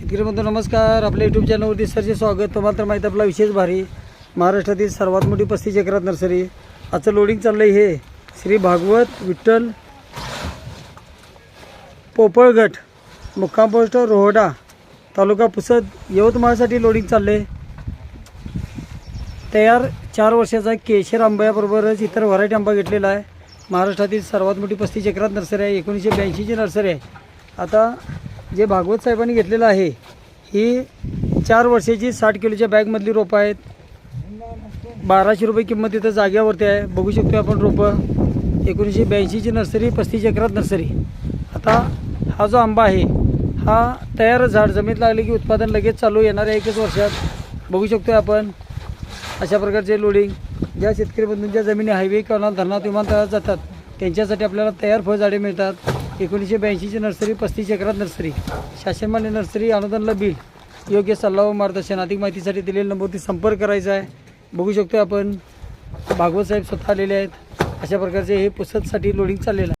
शेतकरी बंधू नमस्कार. आपल्या यूट्यूब चॅनलवरती सरचे स्वागत. तुम्हाला तर माहीत आपला विशेष भारी महाराष्ट्रातील सर्वात मोठी पस्तीस एकरात नर्सरी. आजचं लोडिंग चाललं आहे हे श्री भागवत विठ्ठल पोपळगट मुक्काम पोस्ट रोहडा तालुका पुसद. यवतमाळसाठी लोडिंग चाललं आहे तयार चार वर्षाचा केशर आंब्याबरोबरच इतर व्हरायटी आंबा घेतलेला आहे. महाराष्ट्रातील सर्वात मोठी पस्तीस एकरात नर्सरी आहे. एकोणीसशे ब्याऐंशीची नर्सरी आहे. आता जे भागवत साहेबांनी घेतलेलं आहे ही चार वर्षाची साठ किलोच्या बॅगमधली रोपं आहेत. बाराशे रुपये किंमत इथं जाग्यावरती आहे. बघू शकतो आपण रोपं. एकोणीसशे ब्याऐंशीची नर्सरी पस्तीस एकरात नर्सरी. आता हा जो आंबा आहे हा तयार झाड जमीत लागले की उत्पादन लगेच चालू येणाऱ्या एकच वर्षात. बघू शकतो आपण अशा प्रकारचे लोडिंग. ज्या शेतकरी बंधूंच्या जमिनी हायवे किंवा धरणात विमानतळात जातात त्यांच्यासाठी आपल्याला तयार फळझाडे मिळतात. एकोणीसशे ब्याऐंशीची नर्सरी पस्तीस एकरात नर्सरी. शासनमान्य नर्सरी अनुदानला बिल. योग्य सल्ला व मार्गदर्शन. अधिक माहितीसाठी दिलेल्या नंबरवरती संपर्क करायचा आहे. बघू शकतो आपण. भागवत साहेब स्वतः आलेले आहेत. अशा प्रकारचे हे पुस्तकसाठी लोडिंग चाललेलं आहे.